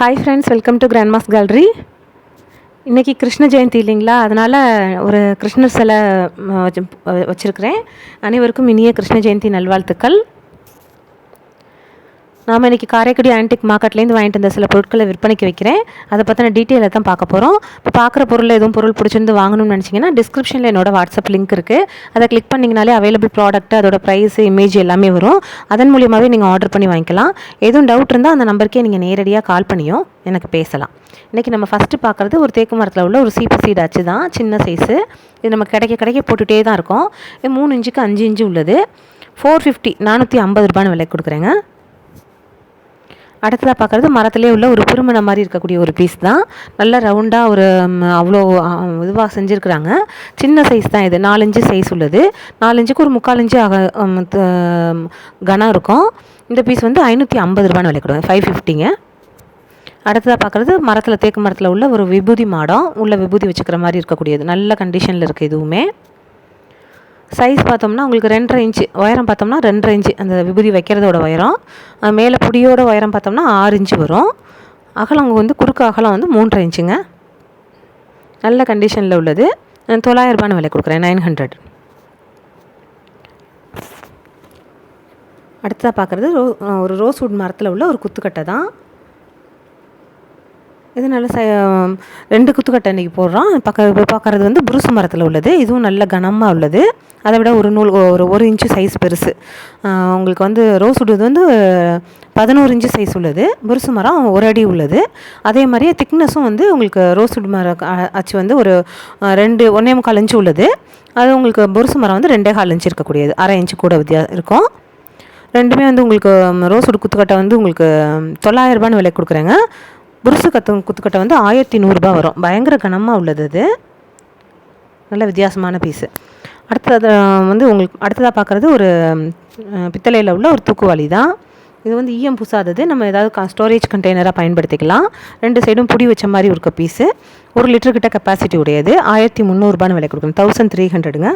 Hi friends welcome to grandma's gallery இன்றைக்கி கிருஷ்ண ஜெயந்தி இல்லைங்களா? அதனால் ஒரு கிருஷ்ணர் சிலை வச்சு வச்சுருக்கிறேன். அனைவருக்கும் இனிய கிருஷ்ண ஜெயந்தி நல்வாழ்த்துக்கள். நாம் இன்றைக்கி காரைக்குடி ஆன்டிக் மார்க்கெட்லேருந்து வாங்கிட்டு வந்த சில பொருட்களை விற்பனைக்கு வைக்கிறேன். அதை பற்றின டீட்டெயிலை தான் பார்க்க போகிறோம் இப்போ பார்க்குற பொருள் எதுவும் பொருள் பிடிச்சிருந்து வாங்கணும்னு நினச்சிங்கன்னா டிஸ்கிரிப்ஷனில் என்னோட வாட்ஸ்அப் லிங்க் இருக்குது அதை கிளிக் பண்ணிங்கனாலே அவைலபிள் ப்ராடக்ட் அதோட ப்ரைஸ் இமேஜ் எல்லாமே வரும். அதன் மூலியமாகவே நீங்கள் ஆர்டர் பண்ணி வாங்கிக்கலாம். எதுவும் டவுட் இருந்தால் அந்த நம்பருக்கே நீங்கள் நேரடியாக கால் பண்ணியும் எனக்கு பேசலாம். இன்றைக்கி நம்ம ஃபஸ்ட்டு பார்க்குறது ஒரு தேக்கு மரத்தில் உள்ள ஒரு சீப்பு சீடு அச்சு தான் சின்ன சைஸு இது நம்ம கிடைக்க கிடைக்க போட்டுகிட்டே தான் இருக்கோம். இது மூணு இன்ச்சுக்கு அஞ்சு இன்ச்சு உள்ளது. ஃபோர் ஃபிஃப்டி நானூற்றி ஐம்பது ரூபான்னு விலை கொடுக்குறேங்க. அடுத்ததாக பார்க்குறது மரத்திலே உள்ள ஒரு குறுமண மாதிரி இருக்கக்கூடிய ஒரு பீஸ் தான். நல்ல ரவுண்டாக ஒரு அவ்வளோ இதுவாக செஞ்சுருக்குறாங்க. சின்ன சைஸ் தான் இது. நாலஞ்சு சைஸ் உள்ளது. நாலஞ்சுக்கு ஒரு முக்கால் இன்ச்சு அக கனம் இருக்கும். இந்த பீஸ் வந்து ஐநூற்றி ஐம்பது ரூபான்னு விலை ஃபைவ் ஃபிஃப்டிங்க அடுத்ததாக பார்க்குறது மரத்தில் தேக்கு மரத்தில் உள்ள ஒரு விபூதி மாடம். உள்ள விபூதி வச்சுக்கிற மாதிரி இருக்கக்கூடியது. நல்ல கண்டிஷனில் இருக்குது இதுவுமே. சைஸ் பார்த்தோம்னா உங்களுக்கு ரெண்டரை இன்ச்சு உயரம் பார்த்தோம்னா ரெண்டரை இன்ச்சு அந்த விபூதி வைக்கிறதோட உயரம். மேலே புடியோட உயரம் பார்த்தோம்னா ஆறு இன்ச்சு வரும். அகலம் வந்து குறுக்கு அகலம் வந்து மூன்றரை இன்ச்சுங்க நல்ல கண்டிஷனில் உள்ளது. அஹ் விலை கொடுக்குறேன் நைன் ஹண்ட்ரட் அடுத்ததாக பார்க்குறது ரோ ஒரு ரோஸ்வுட் மரத்தில் உள்ள ஒரு குத்துக்கட்டை தான். இது நல்ல ச ரெண்டு குத்துக்கட்டை இன்றைக்கி போடுறோம். பக்க பார்க்குறது வந்து புருசு மரத்தில் உள்ளது. இதுவும் நல்ல கனமாக உள்ளது. அதை விட ஒரு நூல் ஒரு ஒரு இன்ச்சு சைஸ் பெருசு. உங்களுக்கு வந்து ரோஸ் உட் வந்து பதினோரு இன்ச்சு சைஸ் உள்ளது. புருசு மரம் ஒரு அடி உள்ளது. அதே மாதிரியே திக்னஸும் வந்து உங்களுக்கு ரோஸ் உட் மரம் அச்சு வந்து ஒரு ரெண்டு ஒன்றே முக்கால் இன்ச்சு உள்ளது. அது உங்களுக்கு புருசு மரம் வந்து ரெண்டே கால் இன்ச்சு இருக்கக்கூடியது. அரை இன்ச்சு கூட வித்தியா இருக்கும். ரெண்டுமே வந்து உங்களுக்கு ரோஸ் உட் குத்துக்கட்டை வந்து உங்களுக்கு தொள்ளாயிரம் ரூபான்னு விலை கொடுக்குறேங்க. புருசு கத்து குத்துக்கட்டை வந்து ஆயிரத்தி நூறுரூபா வரும். பயங்கர கனமாக உள்ளது அது. நல்ல வித்தியாசமான பீஸு அடுத்தது வந்து உங்களுக்கு அடுத்ததாக பார்க்குறது ஒரு பித்தளையில் உள்ள ஒரு தூக்குவாளி தான். இது வந்து ஈயம் பூசாதது. நம்ம ஏதாவது ஸ்டோரேஜ் கண்டெய்னராக பயன்படுத்திக்கலாம். ரெண்டு சைடும் புடி வச்ச மாதிரி இருக்க பீஸு ஒரு லிட்டர் கிட்ட கெப்பாசிட்டி உடையது. ஆயிரத்தி முந்நூறுபான்னு விலை கொடுக்கணும். தௌசண்ட் த்ரீ ஹண்ட்ரடுங்க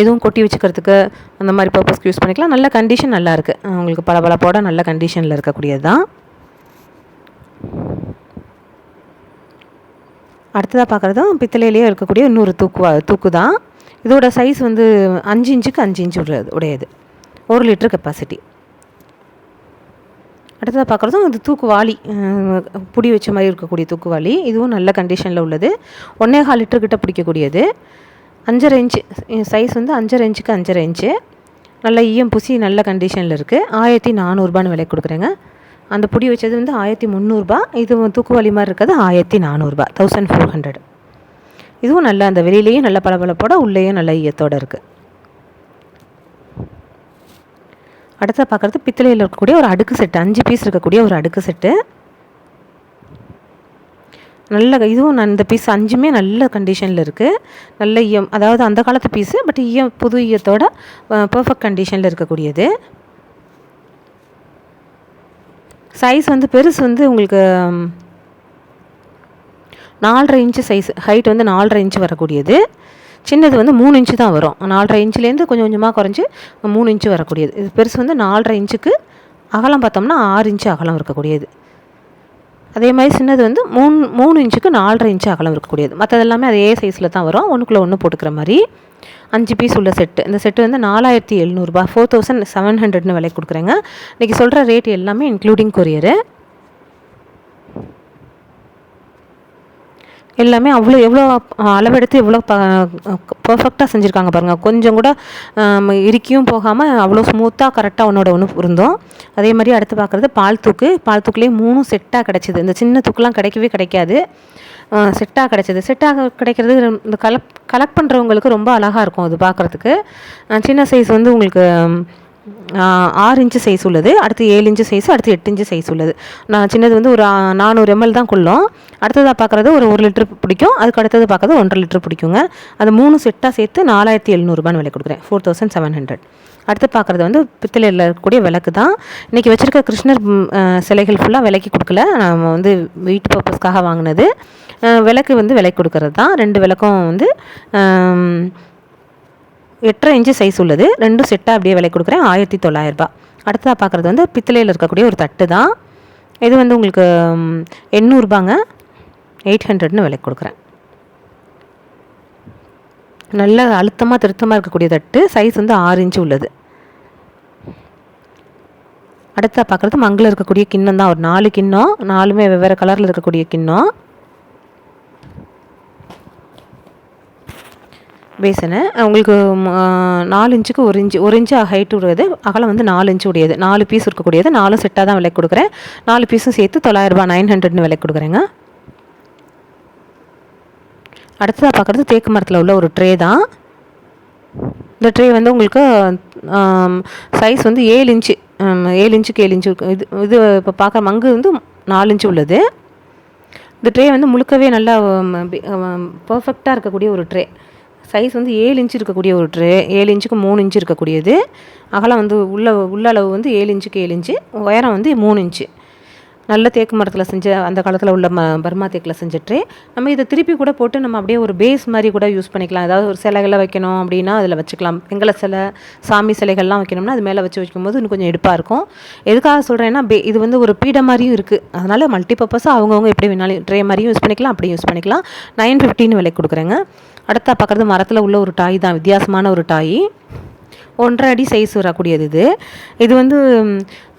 எதுவும் கொட்டி வச்சுக்கிறதுக்கு அந்த மாதிரி பர்பஸ்க்கு யூஸ் பண்ணிக்கலாம். நல்ல கண்டிஷன் நல்லாயிருக்கு உங்களுக்கு பல பல போட நல்ல கண்டிஷனில் இருக்கக்கூடியது தான். அடுத்ததாக பார்க்குறதும் பித்தளையிலேயே இருக்கக்கூடிய இன்னொரு தூக்குவா தூக்கு தான் இதோட சைஸ் வந்து அஞ்சு இன்ச்சுக்கு அஞ்சு இன்ச்சு உடையது உடையது. ஒரு லிட்டர் கெப்பாசிட்டி அடுத்ததாக பார்க்குறதும் இது தூக்குவாளி புடி வச்ச மாதிரி இருக்கக்கூடிய தூக்குவாளி இதுவும் நல்ல கண்டிஷனில் உள்ளது. ஒன்றே கால் லிட்டர் கிட்ட பிடிக்கக்கூடியது. அஞ்சரை இன்ச்சு சைஸ் வந்து அஞ்சரை இன்ச்சுக்கு அஞ்சரை இன்ச்சு. நல்ல ஈயம் புசி நல்ல கண்டிஷனில் இருக்குது ஆயிரத்தி நானூறுபான்னு விலை கொடுக்குறேங்க. அந்த புடி வச்சது வந்து ஆயிரத்தி முந்நூறுபா இது தூக்குவாளி மாதிரி இருக்கிறது ஆயிரத்தி நானூறுபா. தௌசண்ட் ஃபோர் ஹண்ட்ரட் இதுவும் நல்ல அந்த வெளியிலையும் நல்ல பளபளப்போட உள்ளேயும் நல்ல ஈயத்தோடு இருக்குது அடுத்த பார்க்குறது பித்தளையில் இருக்கக்கூடிய ஒரு அடுக்கு செட்டு அஞ்சு பீஸ் இருக்கக்கூடிய ஒரு அடுக்கு செட்டு நல்ல இதுவும் நான் இந்த பீஸ் அஞ்சுமே நல்ல கண்டிஷனில் இருக்குது நல்ல ஈயம் அதாவது அந்த காலத்து பீஸு பட் ஈயம் புது ஈயத்தோட பர்ஃபெக்ட் கண்டிஷனில் இருக்கக்கூடியது. சைஸ் வந்து பெருசு வந்து உங்களுக்கு நாலரை இன்ச்சு சைஸ் ஹைட் வந்து நாலரை இன்ச்சு வரக்கூடியது. சின்னது வந்து மூணு இன்ச்சு தான் வரும். நாலரை இன்ச்சுலேருந்து கொஞ்சம் கொஞ்சமாக குறைஞ்சி மூணு இன்ச்சு வரக்கூடியது. இது பெருசு வந்து நாலரை இன்ச்சுக்கு அகலம் பார்த்தோம்னா ஆறு இன்ச்சு அகலம் இருக்கக்கூடியது. அதே மாதிரி சின்னது வந்து மூணு மூணு இன்ச்சுக்கு நாலரை இன்ச்சு அகலம் இருக்கக்கூடியது. மற்றது எல்லாமே அதே சைஸில் தான் வரும். ஒன்றுக்குள்ளே ஒன்று போட்டுக்கிற மாதிரி அஞ்சு பீஸ் உள்ள செட்டு இந்த செட்டு வந்து நாலாயிரத்தி எழுநூறுபா ஃபோர் தௌசண்ட் செவன் ஹண்ட்ரட்னு விலை கொடுக்குறேங்க. இன்றைக்கி சொல்கிற ரேட் எல்லாமே இன்க்ளூடிங் கொரியரு எல்லாமே அவ்வளோ எவ்வளோ அளவெடுத்து எவ்வளோ ப பர்ஃபெக்டாக செஞ்சுருக்காங்க பாருங்கள் கொஞ்சம் கூட இறுக்கியும் போகாமல் அவ்வளோ ஸ்மூத்தாக கரெக்டாக ஒன்றோட ஒன்று இருந்தோம். அதே மாதிரி அடுத்து பார்க்குறது பால் தூக்கு. பால் தூக்குலேயே மூணும் செட்டாக கிடச்சிது. இந்த சின்ன தூக்குலாம் கிடைக்கவே கிடைக்காது. செட்டாக கிடச்சிது. செட்டாக கிடைக்கிறது இந்த கலெக்ட் கலெக்ட் பண்ணுறவங்களுக்கு ரொம்ப அழகாக இருக்கும் அது பார்க்குறதுக்கு. சின்ன சைஸ் வந்து உங்களுக்கு ஆறு இன்ச்சு சைஸ் உள்ளது. அடுத்து ஏழு இன்ச்சு சைஸ் அடுத்து எட்டு இன்ச்சு சைஸ் உள்ளது. நான் சின்னது வந்து ஒரு நானூறு எம்எல் தான் கொள்ளும். அடுத்ததாக பார்க்குறது ஒரு ஒரு லிட்டர் பிடிக்கும். அதுக்கு அடுத்தது பார்க்குறது ஒன்றரை லிட்டர் பிடிக்குங்க. அது மூணு செட்டாக சேர்த்து நாலாயிரத்தி எழுநூறுபான்னு விலை கொடுக்குறேன். ஃபோர் தௌசண்ட் செவன் ஹண்ட்ரட் அடுத்து பார்க்குறது வந்து பித்தளையில் இருக்கக்கூடிய விளக்கு தான். இன்றைக்கி வச்சுருக்க கிருஷ்ணர் சிலைகள் ஃபுல்லாக விலைக்கு கொடுக்கல. நம்ம வந்து வீட்டு பர்பஸ்க்காக வாங்கினது. விளக்கு வந்து விலைக்கு கொடுக்கறது தான். ரெண்டு விளக்கும் வந்து எட்டரை இன்ச்சு சைஸ் உள்ளது. ரெண்டும் செட்டாக அப்படியே விலை கொடுக்குறேன். ஆயிரத்தி தொள்ளாயிரரூபா அடுத்ததாக பார்க்குறது வந்து பித்தளையில் இருக்கக்கூடிய ஒரு தட்டு தான். இது வந்து உங்களுக்கு எண்ணூறுபாங்க. எயிட் ஹண்ட்ரட்னு விலை கொடுக்குறேன். நல்ல அழுத்தமாக திருத்தமாக இருக்கக்கூடிய தட்டு. சைஸ் வந்து ஆறு இன்ச்சு உள்ளது. அடுத்ததாக பார்க்குறது மங்கில் இருக்கக்கூடிய கிண்ணம் தான். ஒரு நாலு கிண்ணம். நாலுமே வெவ்வேறு கலரில் இருக்கக்கூடிய கிண்ணம். பேசனு உங்களுக்கு நாலு இன்ச்சுக்கு ஒரு இன்ச்சு ஒரு இன்ச்சு ஹைட் உடையது. அகலம் வந்து நாலு இன்ச்சு உடையது. நாலு பீஸ் இருக்கக்கூடியது. நாலும் செட்டாக தான் விலைக்கு கொடுக்குறேன். நாலு பீஸும் சேர்த்து தொள்ளாயிரரூபா நைன் ஹண்ட்ரட்னு விலை கொடுக்குறேங்க. அடுத்ததாக பார்க்குறது தேக்கு மரத்தில் உள்ள ஒரு ட்ரே தான். இந்த ட்ரே வந்து உங்களுக்கு சைஸ் வந்து ஏழு இன்ச்சு ஏழு இன்ச்சுக்கு ஏழு இன்ச்சு இது இது இப்போ பார்க்குற மங்கு வந்து நாலு இன்ச்சு உள்ளது. இந்த ட்ரே வந்து முழுக்கவே நல்லா பர்ஃபெக்டாக இருக்கக்கூடிய ஒரு ட்ரே சைஸ் வந்து ஏழு இன்ச்சு இருக்கக்கூடிய ஒரு ட்ரே ஏழு இன்ச்சுக்கு மூணு இன்ச்சு இருக்கக்கூடியது. அகலம் வந்து உள்ள உள்ள அளவு வந்து ஏழு இன்ச்சுக்கு ஏழு இன்ச்சு உயரம் வந்து மூணு இன்ச்சு. நல்ல தேக்கு மரத்தில் செஞ்ச அந்த காலத்தில் உள்ள ம பர்மா தேக்கில் செஞ்ச ட்ரே. நம்ம இதை திருப்பி கூட போட்டு நம்ம அப்படியே ஒரு பேஸ் மாதிரி கூட யூஸ் பண்ணிக்கலாம். ஏதாவது ஒரு சிலைகளை வைக்கணும் அப்படின்னா அதில் வச்சுக்கலாம். எங்களை சிலை சாமி சிலைகள்லாம் வைக்கணும்னா அது மேலே வச்சு வைக்கும்போது இன்னும் கொஞ்சம் எடுப்பாக இருக்கும். எதுக்காக சொல்கிறேன்னா பே இது வந்து ஒரு பீடை மாதிரியும் இருக்குது அதனால் மல்டிபர்பஸாக அவங்கவுங்க எப்படி வேணாலும் ட்ரே மாதிரியும் யூஸ் பண்ணிக்கலாம் அப்படியும் யூஸ் பண்ணிக்கலாம். நைன் ஃபிஃப்டின்னு விலைக்கு கொடுக்குறேங்க. அடுத்தா பார்க்குறது மரத்தில் உள்ள ஒரு டாய் தான் வித்தியாசமான ஒரு டாய். ஒன்றரை அடி சைஸ் வரக்கூடியது இது. இது வந்து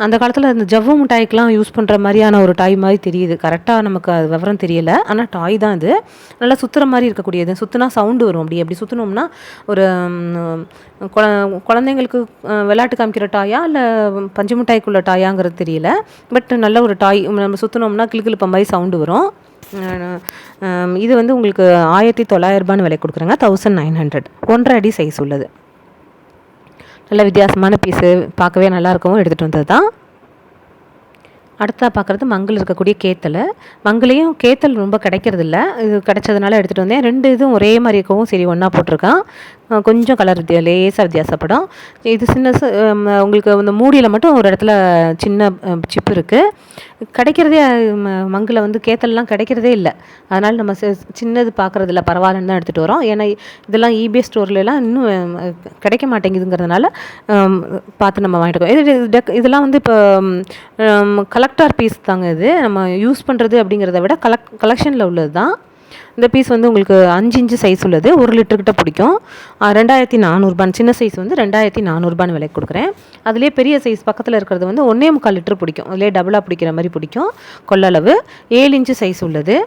அந்த காலத்தில் இந்த ஜவ்வு மிட்டாய்க்கெலாம் யூஸ் பண்ணுற மாதிரியான ஒரு டாய் மாதிரி தெரியுது. கரெக்டாக நமக்கு அது விவரம் தெரியலை. ஆனால் டாய் தான் இது. நல்லா சுற்றுற மாதிரி இருக்கக்கூடியது. சுற்றுனா சவுண்டு வரும் அப்படி. அப்படி சுற்றினோம்னா ஒரு குழந்தைங்களுக்கு விளையாட்டு காமிக்கிற டாயா இல்லை பஞ்சு மிட்டாய்க்குள்ள டாயாங்கிறது தெரியல. பட் நல்ல ஒரு டாய் நம்ம சுற்றினோம்னா கிளுகிளுப்ப மாதிரி சவுண்டு வரும். இது வந்து உங்களுக்கு ஆயிரத்தி தொள்ளாயிரரூபான்னு விலை கொடுக்குறேங்க. தௌசண்ட் நைன் ஹண்ட்ரட் ஒன்றரை அடி சைஸ் உள்ளது. நல்ல வித்தியாசமான பீஸு பார்க்கவே நல்லாயிருக்கவும் எடுத்துகிட்டு வந்தது தான். அடுத்தா பார்க்குறது மங்கள் இருக்கக்கூடிய கேத்தல். மங்களையும் கேத்தல் ரொம்ப கிடைக்கிறதில்ல. இது கிடைச்சதுனால எடுத்துகிட்டு வந்தேன். ரெண்டு இதுவும் ஒரே மாதிரி இருக்கவும் சரி ஒன்றா போட்டிருக்கான். கொஞ்சம் கலர் வித்தியா லேசாக வித்தியாசப்படும். இது சின்ன உங்களுக்கு அந்த மூடியில் மட்டும் ஒரு இடத்துல சின்ன சிப்பு இருக்குது கிடைக்கிறதே ம- மங்கில் வந்து கேத்தல்லாம் கிடைக்கிறதே இல்லை. அதனால் நம்ம சி- சின்னது பார்க்குறதில்ல பரவாயில்லன்னு தான் எடுத்துகிட்டு வரோம். ஏன்னா இதெல்லாம் இபே ஸ்டோர்லலாம் இன்னும் கிடைக்க மாட்டேங்குதுங்கிறதுனால பார்த்து நம்ம வாங்கிட்டு இது டெக் இதெல்லாம் வந்து இப்போ கலெக்டார் பீஸ் தாங்க இது. நம்ம யூஸ் பண்ணுறது அப்படிங்கிறத விட கலெக் கலெக்ஷனில் உள்ளது தான் இந்த பீஸ் வந்து உங்களுக்கு அஞ்சு இன்ச்சு சைஸ் உள்ளது. ஒரு லிட்டர்கிட்ட பிடிக்கும். ரெண்டாயிரத்தி நானூறுபான்னு சின்ன சைஸ் வந்து ரெண்டாயிரத்தி நானூறுபான்னு விலைக்கு கொடுக்குறேன். அதுலேயே பெரிய சைஸ் பக்கத்தில் இருக்கிறது வந்து ஒன்றே முக்கால் லிட்டர் பிடிக்கும். அதிலே டபுளாக பிடிக்கிற மாதிரி பிடிக்கும். கொள்ளளவு. ஏழு இன்ச்சு சைஸ் உள்ளது.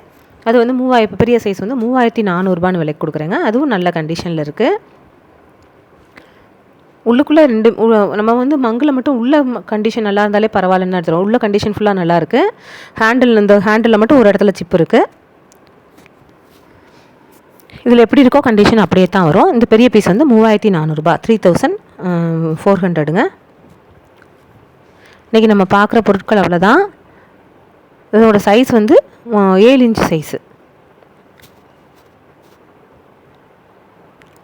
அது வந்து மூவாயிரம் பெரிய சைஸ் வந்து மூவாயிரத்தி நானூறுபான்னு விலைக்கு கொடுக்குறேங்க. அதுவும் நல்ல கண்டிஷனில் இருக்குது உள்ளுக்குள்ளே ரெண்டு நம்ம வந்து மங்கில் மட்டும் உள்ள கண்டிஷன் நல்லா இருந்தாலே பரவாயில்லன்னு எடுத்துரும் உள்ள கண்டிஷன் ஃபுல்லாக நல்லாயிருக்கு ஹேண்டில் இந்த ஹேண்டிலில் மட்டும் ஒரு இடத்துல சிப் இருக்குது இதில் எப்படி இருக்கோ கண்டிஷன் அப்படியே தான் வரும். இந்த பெரிய பீஸ் வந்து மூவாயிரத்தி நானூறுரூபா த்ரீ தௌசண்ட் ஃபோர் ஹண்ட்ரடுங்க இன்றைக்கி நம்ம பார்க்குற பொருட்கள் அவ்வளோதான் இதோட சைஸ் வந்து ஏழு இன்ச் சைஸு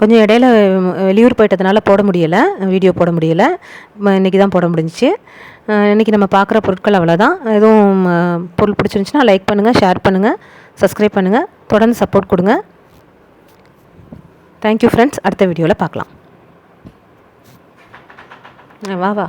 கொஞ்சம் இடையில வெளியூர் போயிட்டதுனால போட முடியலை. வீடியோ போட முடியலை. இன்றைக்கி தான் போட முடிஞ்சிச்சு. இன்றைக்கி நம்ம பார்க்குற பொருட்கள் அவ்வளோதான் எதுவும் பொருள் பிடிச்சிருந்துச்சுன்னா லைக் பண்ணுங்கள் ஷேர் பண்ணுங்கள் சப்ஸ்கிரைப் பண்ணுங்கள் தொடர்ந்து சப்போர்ட் கொடுங்க. தேங்க்யூ ஃப்ரெண்ட்ஸ் அடுத்த வீடியோவில் பார்க்கலாம். வா வா.